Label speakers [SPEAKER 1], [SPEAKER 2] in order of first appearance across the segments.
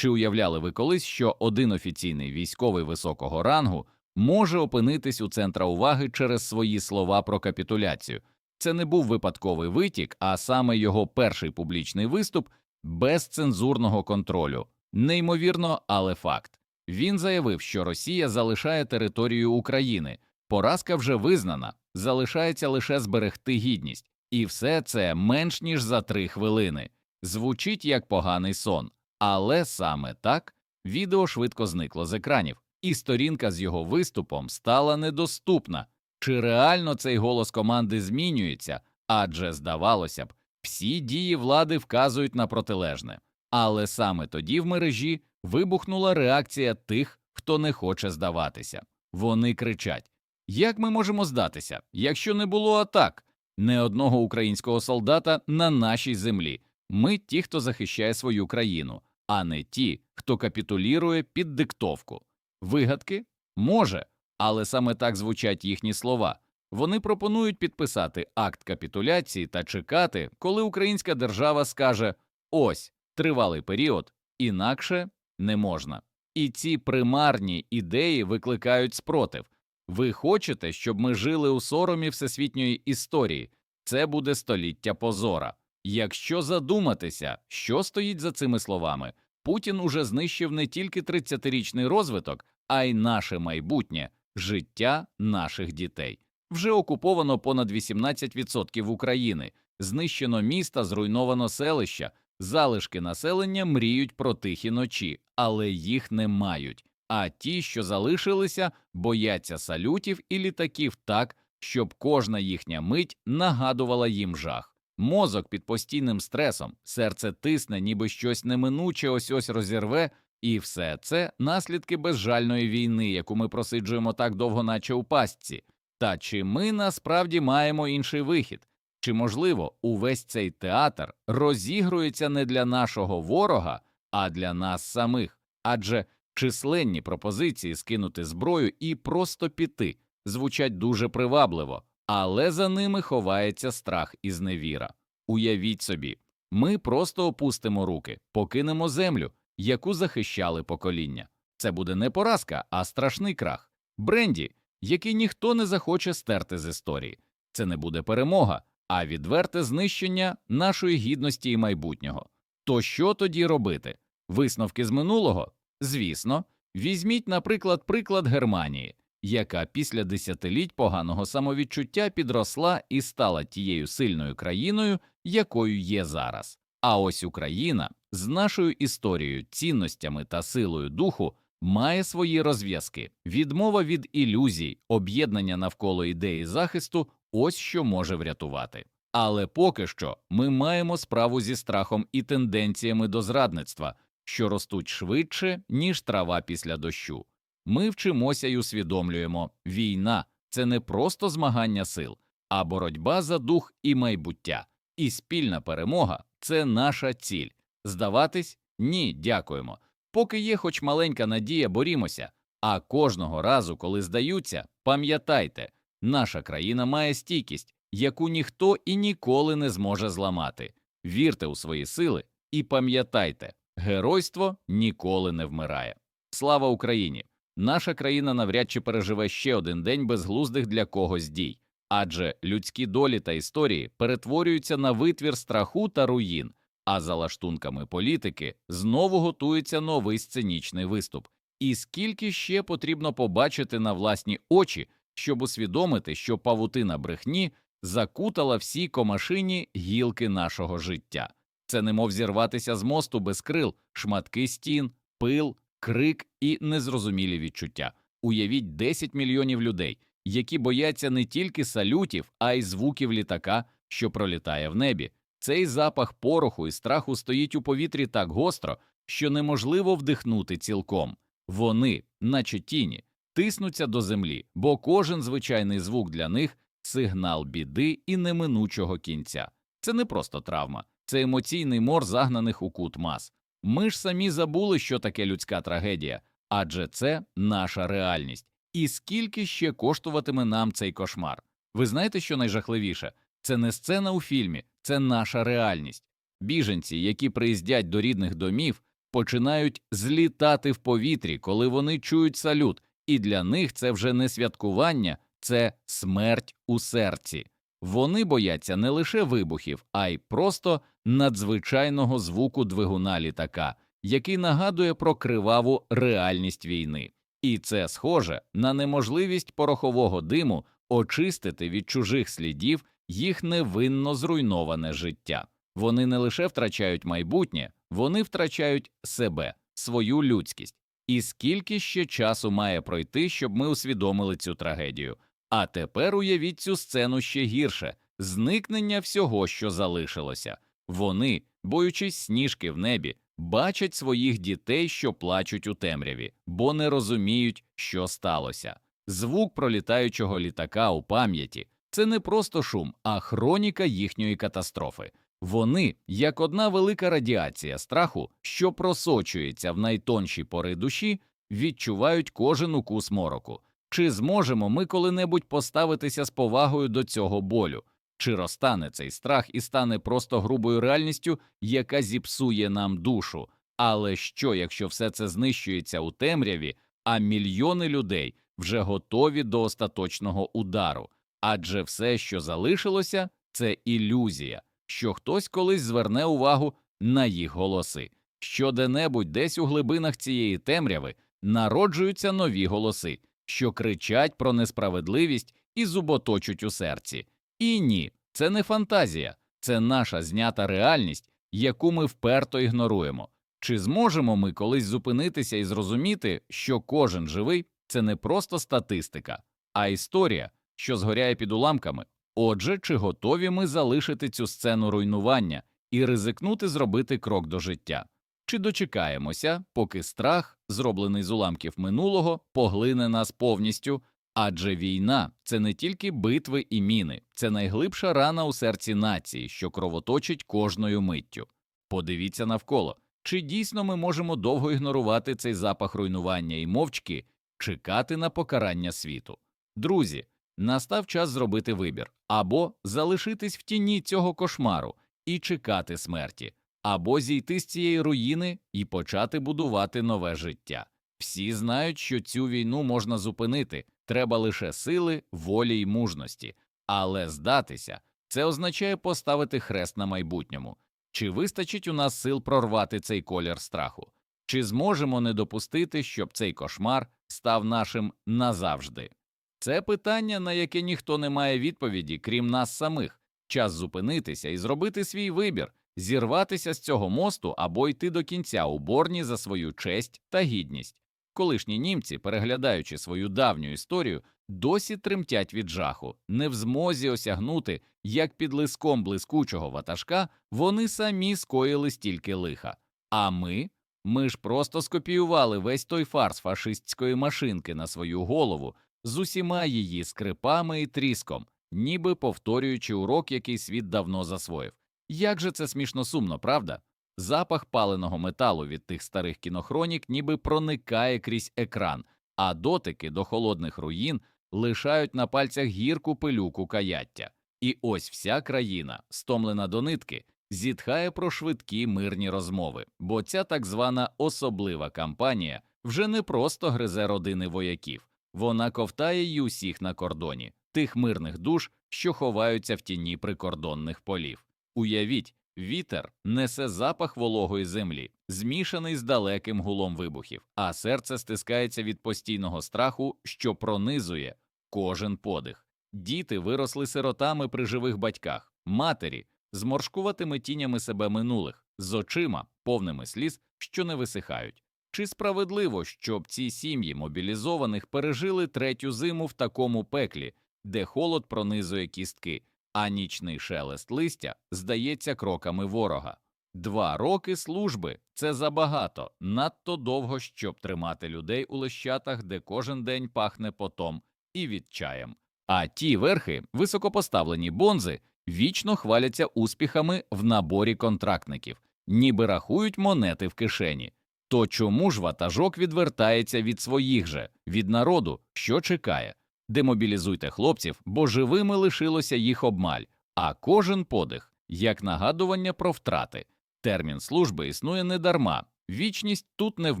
[SPEAKER 1] Чи уявляли ви колись, що один офіційний військовий високого рангу може опинитись у центра уваги через свої слова про капітуляцію? Це не був випадковий витік, а саме його перший публічний виступ без цензурного контролю. Неймовірно, але факт. Він заявив, що Росія залишає територію України. Поразка вже визнана, залишається лише зберегти гідність, і все це менш ніж за три хвилини. Звучить як поганий сон, але саме так відео швидко зникло з екранів, і сторінка з його виступом стала недоступна. Чи реально цей голос команди змінюється? Адже здавалося б, всі дії влади вказують на протилежне. Але саме тоді в мережі вибухнула реакція тих, хто не хоче здаватися. Вони кричать: Як ми можемо здатися, якщо не було атак? Не одного українського солдата на нашій землі. Ми ті, хто захищає свою країну, а не ті, хто капітулірує під диктовку. Вигадки? Може, але саме так звучать їхні слова. Вони пропонують підписати акт капітуляції та чекати, коли українська держава скаже ось тривалий період, інакше не можна. І ці примарні ідеї викликають спротив. Ви хочете, щоб ми жили у соромі всесвітньої історії? Це буде століття позора. Якщо задуматися, що стоїть за цими словами, Путін уже знищив не тільки 30-річний розвиток, а й наше майбутнє, життя наших дітей. Вже окуповано понад 18% України, знищено міста, зруйновано селища, залишки населення мріють про тихі ночі, але їх не мають. А ті, що залишилися, бояться салютів і літаків так, щоб кожна їхня мить нагадувала їм жах. Мозок під постійним стресом, серце тисне, ніби щось неминуче ось ось розірве, і все це наслідки безжальної війни, яку ми просиджуємо так довго, наче у пастці. Та чи ми насправді маємо інший вихід? Чи можливо увесь цей театр розігрується не для нашого ворога, а для нас самих? Адже численні пропозиції скинути зброю і просто піти звучать дуже привабливо, але за ними ховається страх і зневіра. Уявіть собі, ми просто опустимо руки, покинемо землю, яку захищали покоління. Це буде не поразка, а страшний крах. Бренді, який ніхто не захоче стерти з історії. Це не буде перемога, а відверте знищення нашої гідності і майбутнього. То що тоді робити? Висновки з минулого? Звісно, візьміть, наприклад, приклад Германії, яка після десятиліть поганого самовідчуття підросла і стала тією сильною країною, якою є зараз. А ось Україна з нашою історією, цінностями та силою духу має свої розв'язки, відмова від ілюзій, об'єднання навколо ідеї захисту ось що може врятувати. Але поки що ми маємо справу зі страхом і тенденціями до зрадництва, що ростуть швидше, ніж трава після дощу. Ми вчимося й усвідомлюємо, війна це не просто змагання сил, а боротьба за дух і майбуття, і спільна перемога це наша ціль. Здаватись? Ні, дякуємо. Поки є хоч маленька надія, борімося. А кожного разу, коли здаються, пам'ятайте, наша країна має стійкість, яку ніхто і ніколи не зможе зламати. Вірте у свої сили і пам'ятайте, геройство ніколи не вмирає. Слава Україні! Наша країна навряд чи переживе ще один день безглуздих для когось дій, адже людські долі та історії перетворюються на витвір страху та руїн, а за лаштунками політики знову готується новий сценічний виступ. І скільки ще потрібно побачити на власні очі, щоб усвідомити, що павутина брехні закутала всі комашині гілки нашого життя. Це немов зірватися з мосту без крил, шматки стін, пил, крик і незрозумілі відчуття. Уявіть 10 мільйонів людей, які бояться не тільки салютів, а й звуків літака, що пролітає в небі. Цей запах пороху і страху стоїть у повітрі так гостро, що неможливо вдихнути цілком. Вони, наче тіні, тиснуться до землі, бо кожен звичайний звук для них сигнал біди і неминучого кінця. Це не просто травма, це емоційний мор загнаних у кут мас. Ми ж самі забули, що таке людська трагедія, адже це наша реальність. І скільки ще коштуватиме нам цей кошмар? Ви знаєте, що найжахливіше? Це не сцена у фільмі, це наша реальність. Біженці, які приїздять до рідних домів, починають злітати в повітрі, коли вони чують салют, і для них це вже не святкування, це смерть у серці. Вони бояться не лише вибухів, а й просто надзвичайного звуку двигуна літака, який нагадує про криваву реальність війни. І це схоже на неможливість порохового диму очистити від чужих слідів їх невинно зруйноване життя. Вони не лише втрачають майбутнє, вони втрачають себе, свою людськість. І скільки ще часу має пройти, щоб ми усвідомили цю трагедію? А тепер уявіть цю сцену ще гірше зникнення всього, що залишилося. Вони, боючись сніжки в небі, бачать своїх дітей, що плачуть у темряві, бо не розуміють, що сталося. Звук пролітаючого літака у пам'яті це не просто шум, а хроніка їхньої катастрофи. Вони, як одна велика радіація страху, що просочується в найтонші пори душі, відчувають кожен укус мороку. Чи зможемо ми коли-небудь поставитися з повагою до цього болю? Чи розтане цей страх і стане просто грубою реальністю, яка зіпсує нам душу? Але що, якщо все це знищується у темряві, а мільйони людей вже готові до остаточного удару? Адже все, що залишилося, це ілюзія, що хтось колись зверне увагу на їх голоси. Щоде-небудь десь у глибинах цієї темряви народжуються нові голоси, що кричать про несправедливість і зуботочуть у серці. І ні, це не фантазія, це наша знята реальність, яку ми вперто ігноруємо. Чи зможемо ми колись зупинитися і зрозуміти, що кожен живий це не просто статистика, а історія, що згоряє під уламками? Отже, чи готові ми залишити цю сцену руйнування і ризикнути зробити крок до життя? Чи дочекаємося, поки страх, зроблений з уламків минулого, поглине нас повністю? Адже війна це не тільки битви і міни, це найглибша рана у серці нації, що кровоточить кожною миттю. Подивіться навколо, чи дійсно ми можемо довго ігнорувати цей запах руйнування і мовчки чекати на покарання світу? Друзі, настав час зробити вибір або залишитись в тіні цього кошмару і чекати смерті, або зійти з цієї руїни і почати будувати нове життя. Всі знають, що цю війну можна зупинити, треба лише сили, волі й мужності, але здатися це означає поставити хрест на майбутньому. Чи вистачить у нас сил прорвати цей колір страху? Чи зможемо не допустити, щоб цей кошмар став нашим назавжди? Це питання, на яке ніхто не має відповіді, крім нас самих. Час зупинитися і зробити свій вибір, зірватися з цього мосту або йти до кінця у борні за свою честь та гідність. Колишні німці, переглядаючи свою давню історію, досі тремтять від жаху, не в змозі осягнути, як під лиском блискучого ватажка вони самі скоїли стільки лиха. А ми? Ми ж просто скопіювали весь той фарс фашистської машинки на свою голову з усіма її скрипами і тріском, ніби повторюючи урок, який світ давно засвоїв. Як же це смішно сумно, правда? Запах паленого металу від тих старих кінохронік ніби проникає крізь екран, а дотики до холодних руїн лишають на пальцях гірку пилюку каяття. І ось вся країна, стомлена до нитки, зітхає про швидкі мирні розмови, бо ця так звана особлива кампанія вже не просто гризе родини вояків, вона ковтає й усіх на кордоні, тих мирних душ, що ховаються в тіні прикордонних полів. Уявіть, вітер несе запах вологої землі, змішаний з далеким гулом вибухів, а серце стискається від постійного страху, що пронизує кожен подих. Діти виросли сиротами при живих батьках, матері зморшкуватими тінями себе минулих, з очима, повними сліз, що не висихають. Чи справедливо, щоб ці сім'ї мобілізованих пережили третю зиму в такому пеклі, де холод пронизує кістки, а нічний шелест листя здається кроками ворога? Два роки служби це забагато, надто довго, щоб тримати людей у лищатах, де кожен день пахне потом і відчаєм. А ті верхи, високопоставлені бонзи, вічно хваляться успіхами в наборі контрактників, ніби рахують монети в кишені. То чому ж ватажок відвертається від своїх же, від народу, що чекає? Демобілізуйте хлопців, бо живими лишилося їх обмаль, а кожен подих як нагадування про втрати. Термін служби існує недарма. Вічність тут не в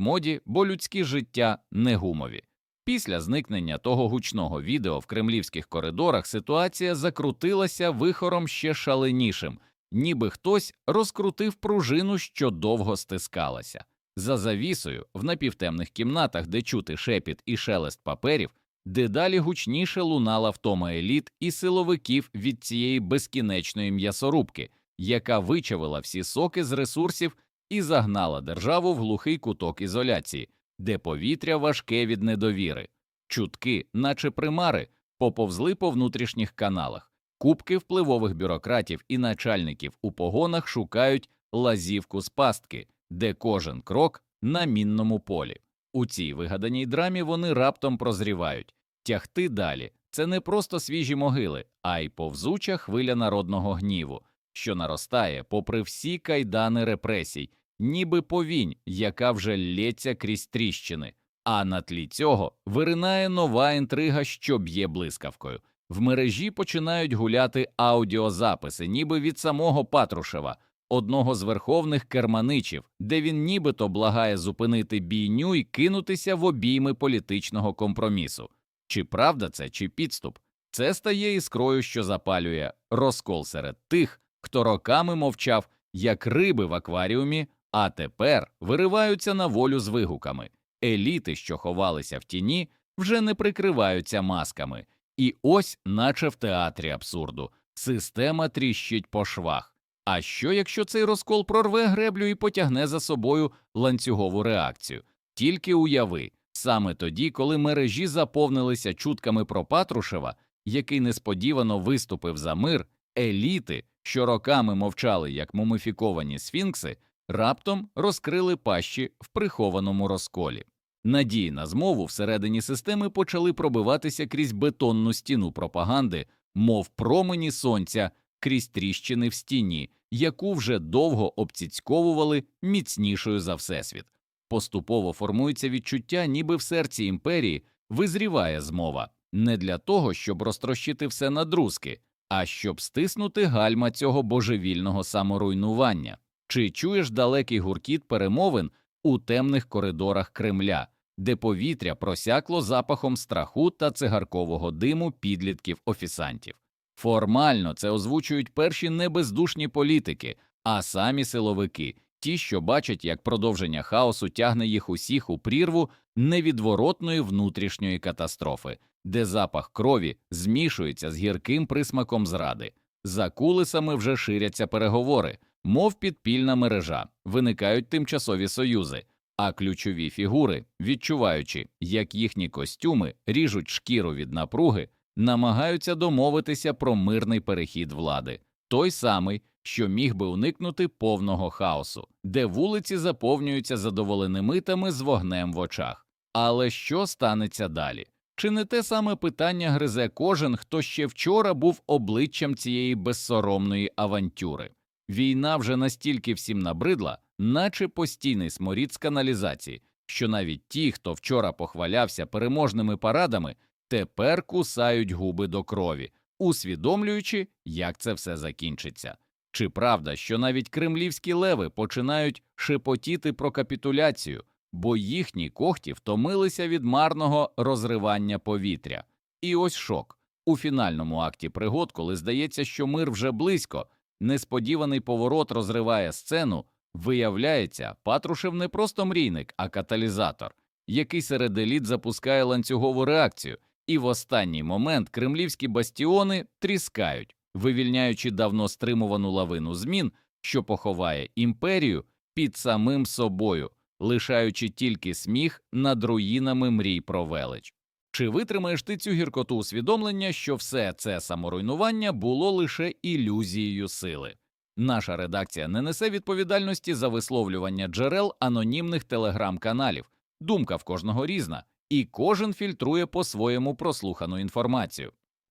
[SPEAKER 1] моді, бо людські життя не гумові. Після зникнення того гучного відео в кремлівських коридорах ситуація закрутилася вихором ще шаленішим, ніби хтось розкрутив пружину, що довго стискалася. За завісою, в напівтемних кімнатах, де чути шепіт і шелест паперів, дедалі гучніше лунала втома еліт і силовиків від цієї безкінечної м'ясорубки, яка вичавила всі соки з ресурсів і загнала державу в глухий куток ізоляції, де повітря важке від недовіри. Чутки, наче примари, поповзли по внутрішніх каналах. Кубки впливових бюрократів і начальників у погонах шукають лазівку з пастки, де кожен крок на мінному полі. У цій вигаданій драмі вони раптом прозрівають. Тягти далі це не просто свіжі могили, а й повзуча хвиля народного гніву, що наростає попри всі кайдани репресій, ніби повінь, яка вже лється крізь тріщини. А на тлі цього виринає нова інтрига, що б'є блискавкою. В мережі починають гуляти аудіозаписи, ніби від самого Патрушева, одного з верховних керманичів, де він нібито благає зупинити бійню і кинутися в обійми політичного компромісу. Чи правда це, чи підступ? Це стає іскрою, що запалює розкол серед тих, хто роками мовчав, як риби в акваріумі, а тепер вириваються на волю з вигуками. Еліти, що ховалися в тіні, вже не прикриваються масками. І ось, наче в театрі абсурду, система тріщить по швах. А що, якщо цей розкол прорве греблю і потягне за собою ланцюгову реакцію? Тільки уяви, саме тоді, коли мережі заповнилися чутками про Патрушева, який несподівано виступив за мир, еліти, що роками мовчали як мумифіковані сфінкси, раптом розкрили пащі в прихованому розколі. Надії на змову всередині системи почали пробиватися крізь бетонну стіну пропаганди, мов промені сонця крізь тріщини в стіні, яку вже довго обціцьковували міцнішою за всесвіт. Поступово формується відчуття, ніби в серці імперії визріває змова не для того, щоб розтрощити все на друзки, а щоб стиснути гальма цього божевільного саморуйнування. Чи чуєш далекий гуркіт перемовин у темних коридорах Кремля, де повітря просякло запахом страху та цигаркового диму підлітків офісантів? Формально це озвучують перші небездушні політики, а самі силовики, ті, що бачать, як продовження хаосу тягне їх усіх у прірву невідворотної внутрішньої катастрофи, де запах крові змішується з гірким присмаком зради. За кулисами вже ширяться переговори, мов підпільна мережа, виникають тимчасові союзи, а ключові фігури, відчуваючи, як їхні костюми ріжуть шкіру від напруги, намагаються домовитися про мирний перехід влади, той самий, що міг би уникнути повного хаосу, де вулиці заповнюються задоволенимитами з вогнем в очах. Але що станеться далі? Чи не те саме питання гризе кожен, хто ще вчора був обличчям цієї безсоромної авантюри? Війна вже настільки всім набридла, наче постійний сморід з каналізації, що навіть ті, хто вчора похвалявся переможними парадами, тепер кусають губи до крові, усвідомлюючи, як це все закінчиться. Чи правда, що навіть кремлівські леви починають шепотіти про капітуляцію, бо їхні когті втомилися від марного розривання повітря? І ось шок у фінальному акті пригод, коли здається, що мир вже близько, несподіваний поворот розриває сцену. Виявляється, Патрушев не просто мрійник, а каталізатор, який серед еліт запускає ланцюгову реакцію, і в останній момент кремлівські бастіони тріскають, вивільняючи давно стримувану лавину змін, що поховає імперію під самим собою, лишаючи тільки сміх над руїнами мрій про велич. Чи витримаєш ти цю гіркоту усвідомлення, що все це саморуйнування було лише ілюзією сили? Наша редакція не несе відповідальності за висловлювання джерел анонімних телеграм-каналів. Думка в кожного різна, і кожен фільтрує по своєму прослухану інформацію.